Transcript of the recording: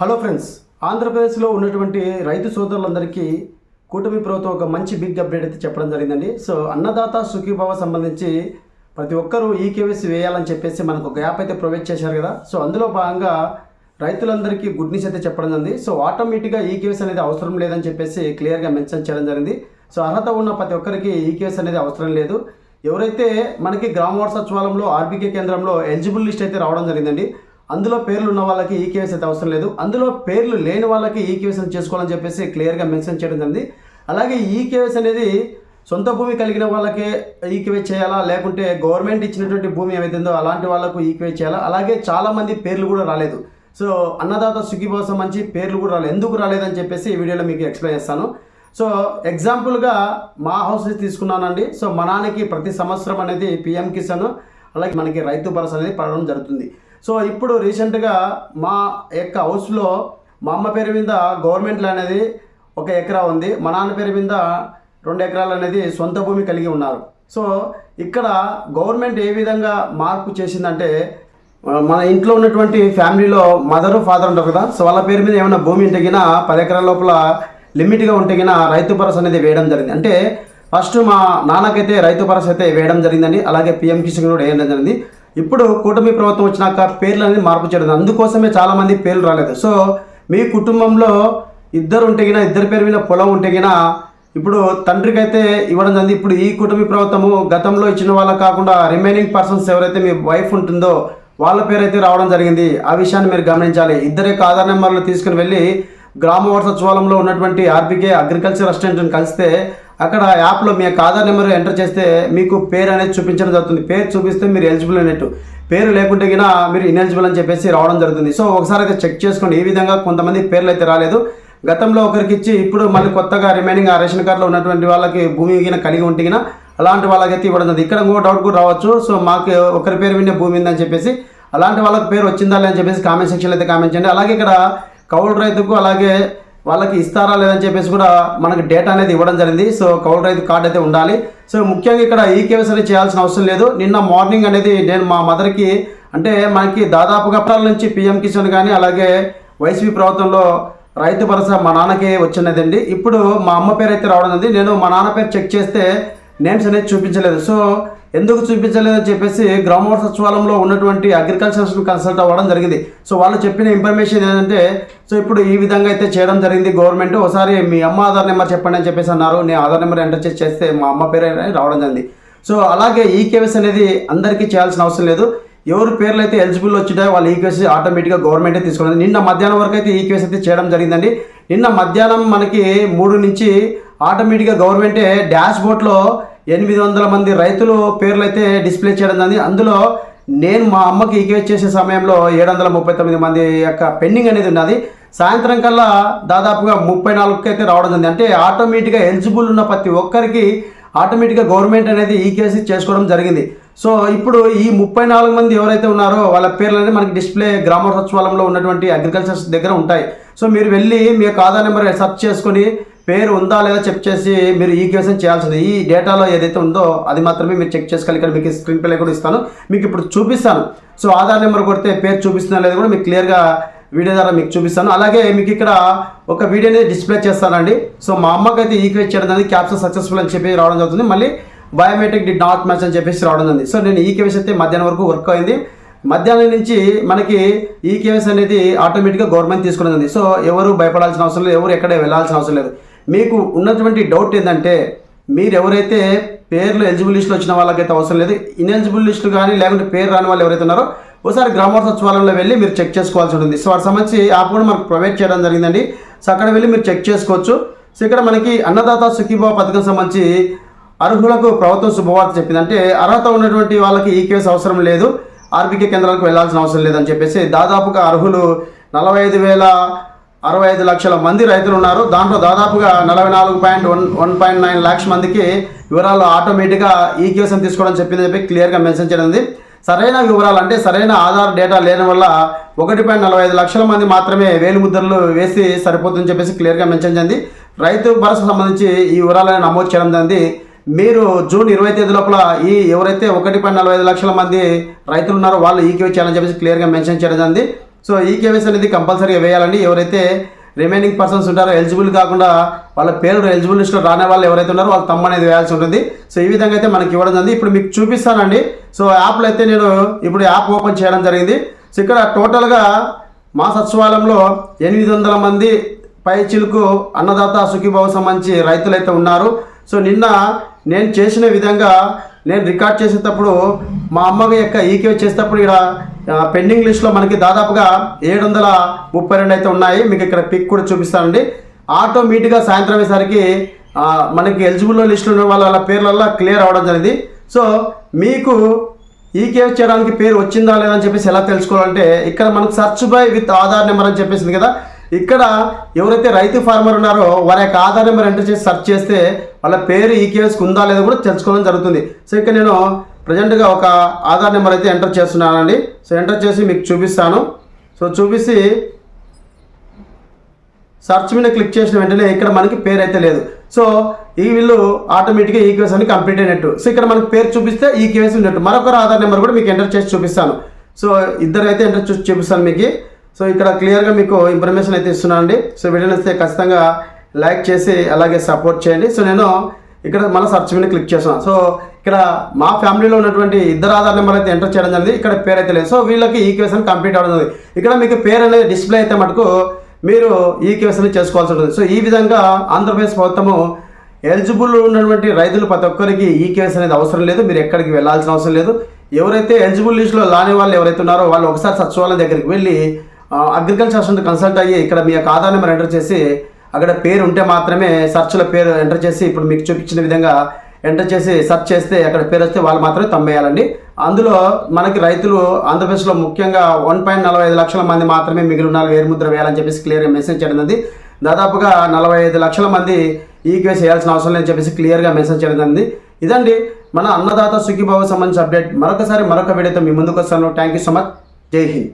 Hello friends ఆంధ్రప్రదేశ్లో ఉన్నటువంటి రైతు సోదరులందరికీ కూటమి ప్రభుత్వం ఒక మంచి బిగ్ అప్డేట్ అయితే చెప్పడం జరిగిందండి. సో అన్నదాత సుఖీభావ సంబంధించి ప్రతి ఒక్కరూ ఈ కేవైసీ వేయాలని చెప్పేసి మనకు ఒక యాప్ అయితే ప్రొవైడ్ చేశారు కదా. సో అందులో భాగంగా రైతులందరికీ గుడ్ న్యూస్ అయితే చెప్పడం జరిగింది. సో ఆటోమేటిక్గా ఈ కేవైసీ అనేది అవసరం లేదని చెప్పేసి క్లియర్గా మెన్షన్ చేయడం జరిగింది. సో అర్హత ఉన్న ప్రతి ఒక్కరికి ఈ కేవైసీ అనేది అవసరం లేదు. ఎవరైతే మనకి గ్రామ వార్డు సచివాలయంలో ఆర్బీకే కేంద్రంలో ఎలిజిబుల్ లిస్ట్ అయితే రావడం జరిగిందండి. అందులో పేర్లు ఉన్న వాళ్ళకి ఈ కేవైసీ అయితే అవసరం లేదు. అందులో పేర్లు లేని వాళ్ళకి ఈ కేవైసీ చేసుకోవాలని చెప్పేసి క్లియర్గా మెన్షన్ చేయడం జరిగింది. అలాగే ఈ కేవైసీ అనేది సొంత భూమి కలిగిన వాళ్ళకే ఈక్వే చేయాలా? లేకుంటే గవర్నమెంట్ ఇచ్చినటువంటి భూమి ఏమైతుందో అలాంటి వాళ్ళకు ఈక్వే చేయాలా? అలాగే చాలామంది పేర్లు కూడా రాలేదు. సో అన్నదాత సుఖీభావ మంచి పేర్లు కూడా రాలేదు ఎందుకు రాలేదని చెప్పేసి ఈ వీడియోలో మీకు ఎక్స్ప్లెయిన్ చేస్తాను. సో ఎగ్జాంపుల్గా మా హౌస్ తీసుకున్నానండి. సో మా నాన్నకి ప్రతి సంవత్సరం అనేది పిఎం కిసాన్ అలాగే మనకి రైతు భరోసా అనేది పడడం జరుగుతుంది. సో ఇప్పుడు రీసెంట్గా మా యొక్క హౌస్లో మా అమ్మ పేరు మీద గవర్నమెంట్ అనేది ఒక ఎకరా ఉంది. మా నాన్న పేరు మీద రెండు ఎకరాలు అనేది సొంత భూమి కలిగి ఉన్నారు. సో ఇక్కడ గవర్నమెంట్ ఏ విధంగా మార్పు చేసిందంటే మన ఇంట్లో ఉన్నటువంటి ఫ్యామిలీలో మదర్ ఫాదర్ ఉంటారు కదా సో వాళ్ళ పేరు మీద ఏమైనా భూమి ఉంటే పది ఎకరాల లోపల లిమిట్గా ఉంటే రైతు భరోసా అనేది వేయడం జరిగింది. అంటే ఫస్ట్ మా నాన్నకైతే రైతు భరోసా అయితే వేయడం జరిగిందని అలాగే పిఎం కిషన్ కూడా వేయడం జరిగింది. ఇప్పుడు కూటమి ప్రభుత్వం వచ్చినాక పేర్లు అనేది మార్పు చేయడం అందుకోసమే చాలామంది పేర్లు రాలేదు. సో మీ కుటుంబంలో ఇద్దరు ఉంటే గిన ఇద్దరి పేరు మీద పొలం ఉంటే గిన ఇప్పుడు తండ్రికి అయితే ఇవ్వడం జరిగింది. ఇప్పుడు ఈ కుటుంబ ప్రభుత్వము గతంలో ఇచ్చిన వాళ్ళకి కాకుండా రిమైనింగ్ పర్సన్స్ ఎవరైతే మీ వైఫ్ ఉంటుందో వాళ్ళ పేరు అయితే రావడం జరిగింది. ఆ విషయాన్ని మీరు గమనించాలి. ఇద్దరి యొక్క ఆధార్ నెంబర్లు తీసుకుని వెళ్ళి గ్రామ వారసత్వాలంలో ఉన్నటువంటి ఆర్బీకే అగ్రికల్చర్ అసిస్టెంట్ని కలిస్తే అక్కడ యాప్లో మీ యొక్క ఆధార్ నెంబర్ ఎంటర్ చేస్తే మీకు పేరు అనేది చూపించడం జరుగుతుంది. పేరు చూపిస్తే మీరు ఎలిజిబుల్ అనేట్టు పేరు లేకుంటే కినా మీరు ఇన్ఎలిజిబుల్ అని చెప్పేసి రావడం జరుగుతుంది. సో ఒకసారి అయితే చెక్ చేసుకోండి ఈ విధంగా కొంతమంది పేర్లు అయితే రాలేదు. గతంలో ఒకరికి ఇచ్చి ఇప్పుడు మళ్ళీ కొత్తగా రిమైనింగ్ ఆ రేషన్ కార్డులో ఉన్నటువంటి వాళ్ళకి భూమి కలిగి ఉంటే గిన అలాంటి వాళ్ళకైతే ఇవ్వడం జరుగుతుంది. ఇక్కడ ఇంకో డౌట్ కూడా రావచ్చు. సో మాకు ఒకరి పేరు మీద భూమి ఉందని చెప్పేసి అలాంటి వాళ్ళకి పేరు వచ్చిందా అని చెప్పేసి కామెంట్ సెక్షన్లో అయితే కామెంట్ చేయండి. అలాగే ఇక్కడ కౌలు రైతుకు అలాగే వాళ్ళకి ఇస్తారా లేదని చెప్పేసి కూడా మనకి డేటా అనేది ఇవ్వడం జరిగింది. సో కౌలు రైతు కార్డు అయితే ఉండాలి. సో ముఖ్యంగా ఇక్కడ ఈ కేవైసీ అనేది చేయాల్సిన అవసరం లేదు. నిన్న మార్నింగ్ అనేది నేను మా మదర్కి అంటే మనకి దాదాపుగా అప్రాల నుంచి పిఎం కిసాన్ కానీ అలాగే వైసీపీ ప్రభుత్వంలో రైతు భరోసా మా నాన్నకి వచ్చినదండి. ఇప్పుడు మా అమ్మ పేరు అయితే రావడం ఉంది నేను మా నాన్న పేరు చెక్ చేస్తే నేమ్స్ అనేది చూపించలేదు. సో ఎందుకు చూపించలేదని చెప్పేసి గ్రామ సచివాలయంలో ఉన్నటువంటి అగ్రికల్చర్ కన్సల్ట్ అవ్వడం జరిగింది. సో వాళ్ళు చెప్పిన ఇన్ఫర్మేషన్ ఏంటంటే సో ఇప్పుడు ఈ విధంగా అయితే చేయడం జరిగింది గవర్నమెంట్ ఒకసారి మీ అమ్మ ఆధార్ నెంబర్ చెప్పండి అని చెప్పేసి అన్నారు. నేను ఆధార్ నెంబర్ ఎంటర్ చేసి చేస్తే మా అమ్మ పేరు రావడం జరిగింది. సో అలాగే ఈ కేవైసీ అనేది అందరికీ చేయాల్సిన అవసరం లేదు. ఎవరి పేర్లు అయితే ఎలిజిబుల్ వచ్చినాయో వాళ్ళు ఈకేసీ ఆటోమేటిక్గా గవర్నమెంటే తీసుకున్నది నిన్న మధ్యాహ్నం వరకు అయితే ఈకేసీ అయితే చేయడం జరిగిందండి. నిన్న మధ్యాహ్నం మనకి మూడు నుంచి ఆటోమేటిక్గా గవర్నమెంటే డాష్ బోర్డ్లో ఎనిమిది వందల మంది రైతులు పేర్లు అయితే డిస్ప్లే చేయడం జరిగింది. అందులో నేను మా అమ్మకి ఈక్వేట్ చేసే సమయంలో ఏడు వందల ముప్పై తొమ్మిది మంది యొక్క పెండింగ్ అనేది ఉన్నది. సాయంత్రం కల్లా దాదాపుగా ముప్పై నాలుగుకి అయితే రావడం జరిగింది. అంటే ఆటోమేటిక్గా ఎలిజిబుల్ ఉన్న ప్రతి ఒక్కరికి ఆటోమేటిక్గా గవర్నమెంట్ అనేది ఈ కేసు చేసుకోవడం జరిగింది. సో ఇప్పుడు ఈ ముప్పై నాలుగు మంది ఎవరైతే ఉన్నారో వాళ్ళ పేర్లు అనేది మనకి డిస్ప్లే గ్రామ సచివాలయంలో ఉన్నటువంటి అగ్రికల్చర్స్ దగ్గర ఉంటాయి. సో మీరు వెళ్ళి మీ యొక్క ఆధార్ నెంబర్ సెర్చ్ చేసుకొని పేరు ఉందా లేదా చెక్ చేసి మీరు ఈ కేసు చేయాల్సింది. ఈ డేటాలో ఏదైతే ఉందో అది మాత్రమే మీరు చెక్ చేసుకోవాలి. ఇక్కడ మీకు స్క్రీన్ ప్లే కూడా ఇస్తాను. మీకు ఇప్పుడు చూపిస్తాను. సో ఆధార్ నెంబర్ కొడితే పేరు చూపిస్తున్నా లేదా కూడా మీకు క్లియర్గా వీడియో ద్వారా మీకు చూపిస్తాను. అలాగే మీకు ఇక్కడ ఒక వీడియో అనేది డిస్ప్లే చేస్తానండి. సో మా అమ్మకి అయితే ఈక్వేట్ చేయడం అనేది క్యాప్షన్ సక్సెస్ఫుల్ అని చెప్పి రావడం జరుగుతుంది. మళ్ళీ బయోమెట్రిక్ డి నాట్ మ్యాచ్ అని చెప్పేసి రావడం ఉంది సో నేను ఈ కేవైసీ అయితే మధ్యాహ్నం వరకు వర్క్ అయింది. మధ్యాహ్నం నుంచి మనకి ఈ కేవైసీ అనేది ఆటోమేటిక్గా గవర్నమెంట్ తీసుకునేది సో ఎవరు భయపడాల్సిన అవసరం లేదు. ఎవరు ఎక్కడ వెళ్ళాల్సిన అవసరం లేదు. మీకు ఉన్నటువంటి డౌట్ ఏంటంటే మీరు ఎవరైతే పేర్లు ఎలిజిబుల్ లిస్టులు వచ్చిన వాళ్ళకైతే అవసరం లేదు ఇన్ఎలిజిబుల్ లిస్టులు కానీ లేకుంటే పేరు రాని వాళ్ళు ఎవరైతే ఉన్నారో ఒకసారి గ్రామ సచివాలయంలో వెళ్ళి మీరు చెక్ చేసుకోవాల్సి ఉంటుంది. సో వాటి సంబంధించి యాప్ కూడా మనకు ప్రొవైడ్ చేయడం జరిగిందండి. సో అక్కడ వెళ్ళి మీరు చెక్ చేసుకోవచ్చు. సో ఇక్కడ మనకి అన్నదాత సుఖీభావ పథకం సంబంధించి అర్హులకు ప్రభుత్వం శుభవార్త చెప్పింది అంటే అర్హత ఉన్నటువంటి వాళ్ళకి ఈ కేసు అవసరం లేదు. ఆర్బీకే కేంద్రాలకు వెళ్ళాల్సిన అవసరం లేదని చెప్పేసి దాదాపుగా అర్హులు నలభై ఐదు వేల అరవై ఐదు లక్షల మంది రైతులు ఉన్నారు దాంట్లో దాదాపుగా నలభై నాలుగు point one one point nine lakhs మందికి వివరాలు ఆటోమేటిక్గా ఈ తీసుకోవడం చెప్పింది చెప్పి క్లియర్గా మెన్షన్ చేయడం సరైన వివరాలు అంటే సరైన ఆధార్ డేటా లేని వల్ల ఒకటి పాయింట్ నలభై ఐదు లక్షల మంది మాత్రమే వేలు ముద్రలు వేసి సరిపోతుందని చెప్పేసి క్లియర్గా మెన్షన్ చేయండి. రైతు భరోసా సంబంధించి ఈ వివరాలను నమోదు చేయడం జరిగింది. మీరు జూన్ ఇరవై తేదీ లోపల ఈ ఎవరైతే ఒకటి పాయింట్ నలభై ఐదు లక్షల మంది రైతులు ఉన్నారో వాళ్ళు ఈక్యూ చేయాలని చెప్పేసి క్లియర్గా మెన్షన్ చేయడం జరిగింది. సో ఈ కేవైసీ అనేది కంపల్సరీగా వేయాలండి ఎవరైతే రిమైనింగ్ పర్సన్స్ ఉంటారో ఎలిజిబుల్ కాకుండా వాళ్ళ పేరు ఎలిజిబుల్ లిస్ట్లో రాని వాళ్ళు ఎవరైతే ఉన్నారో వాళ్ళ తమ్మ అనేది వేయాల్సి ఉంటుంది. సో ఈ విధంగా అయితే మనకి ఇవ్వడం జరిగింది. ఇప్పుడు మీకు చూపిస్తానండి. సో యాప్లో అయితే నేను ఇప్పుడు యాప్ ఓపెన్ చేయడం జరిగింది. సో ఇక్కడ టోటల్గా మా సచివాలయంలో ఎనిమిది వందల మంది పై చిలుకు అన్నదాత సుఖీభావ సంబంధించి రైతులైతే ఉన్నారు. సో నిన్న నేను చేసిన విధంగా నేను రికార్డ్ చేసేటప్పుడు మా అమ్మకి యొక్క ఈకే చేసేటప్పుడు ఇక్కడ పెండింగ్ లిస్ట్లో మనకి దాదాపుగా ఏడు వందల ముప్పై రెండు అయితే ఉన్నాయి. మీకు ఇక్కడ పిక్ కూడా చూపిస్తానండి. ఆటోమేటిక్గా సాయంత్రం అయ్యేసరికి మనకి ఎలిజిబుల్ లిస్టులో ఉన్న వాళ్ళ పేర్లల్లో క్లియర్ అవ్వడం జరిగింది. సో మీకు ఈకేఎఫ్ చేయడానికి పేరు వచ్చిందా లేదని చెప్పేసి ఎలా తెలుసుకోవాలంటే ఇక్కడ మనకు search by with Aadhaar number అని చెప్పేసింది కదా. ఇక్కడ ఎవరైతే రైతు ఫార్మర్ ఉన్నారో వారి యొక్క ఆధార్ నెంబర్ ఎంటర్ చేసి సెర్చ్ చేస్తే వాళ్ళ పేరు ఈ కేసుకు ఉందా లేదా కూడా తెలుసుకోవడం జరుగుతుంది. సో ఇక్కడ నేను ప్రజెంట్గా ఒక ఆధార్ నెంబర్ అయితే ఎంటర్ చేస్తున్నానండి. సో ఎంటర్ చేసి మీకు చూపిస్తాను. సో చూపిసి సర్చ్ మీద క్లిక్ చేసిన వెంటనే ఇక్కడ మనకి పేరు అయితే లేదు. సో ఈ వీళ్ళు ఆటోమేటిక్గా ఈ కేసు అని కంప్లీట్ అయినట్టు. సో ఇక్కడ మనకి పేరు చూపిస్తే ఈ కేసు ఉన్నట్టు. మరొకరు ఆధార్ నెంబర్ కూడా మీకు ఎంటర్ చేసి చూపిస్తాను. సో ఇద్దరు అయితే ఎంటర్ చూసి చూపిస్తాను మీకు. సో ఇక్కడ క్లియర్గా మీకు ఇన్ఫర్మేషన్ అయితే ఇస్తున్నాను అండి. సో వీడియో నచ్చితే ఖచ్చితంగా లైక్ చేసి అలాగే సపోర్ట్ చేయండి. సో నేను ఇక్కడ మన సర్చ్ మీద క్లిక్ చేస్తున్నాను సో ఇక్కడ మా ఫ్యామిలీలో ఉన్నటువంటి ఇద్దరు ఆధార్ నెంబర్ అయితే ఎంటర్ చేయడం జరిగింది. ఇక్కడ పేరు అయితే లేదు. సో వీళ్ళకి ఈ క్వశ్చన్ కంప్లీట్ అవ్వడం జరిగింది. ఇక్కడ మీకు పేరు అనేది డిస్ప్లే అయితే మటుకు మీరు ఈ కేసుని చేసుకోవాల్సి ఉంటుంది. సో ఈ విధంగా ఆంధ్రప్రదేశ్ ప్రభుత్వము ఎలిజిబుల్ ఉన్నటువంటి రైతులు ప్రతి ఒక్కరికి ఈ కేసు అనేది అవసరం లేదు. మీరు ఎక్కడికి వెళ్ళాల్సిన అవసరం లేదు. ఎవరైతే ఎలిజిబుల్ లిస్టులో లాని వాళ్ళు ఎవరైతే ఉన్నారో వాళ్ళు ఒకసారి సచివాలయం దగ్గరికి వెళ్ళి అగ్రికల్చర్ అసిస్టెంట్ కన్సల్ట్ అయ్యి ఇక్కడ మీ యొక్క ఆధార్ నెంబర్ ఎంటర్ చేసి అక్కడ పేరు ఉంటే మాత్రమే సెర్చ్లో పేరు ఎంటర్ చేసి ఇప్పుడు మీకు చూపించిన విధంగా ఎంటర్ చేసి సర్చ్ చేస్తే అక్కడ పేరు వస్తే వాళ్ళు మాత్రమే తమ్మేయాలండి. అందులో మనకి రైతులు ఆంధ్రప్రదేశ్లో ముఖ్యంగా వన్ పాయింట్ నలభై ఐదు లక్షల మంది మాత్రమే మిగిలి ఉన్నారు వేరుముద్ర వేయాలని చెప్పేసి క్లియర్గా మెసేజ్ చేయడం దాదాపుగా నలభై ఐదు లక్షల మంది ఈ కేసు వేయాల్సిన అవసరం లేదని చెప్పేసి క్లియర్గా మెసేజ్ చేయడం ఇదండి మన అన్నదాత సుఖీభావ సంబంధించిన అప్డేట్ మరొకసారి మరొక వీడియోతో మీ ముందుకు వస్తాను. థ్యాంక్ యూ సో మచ్ జై హింద్.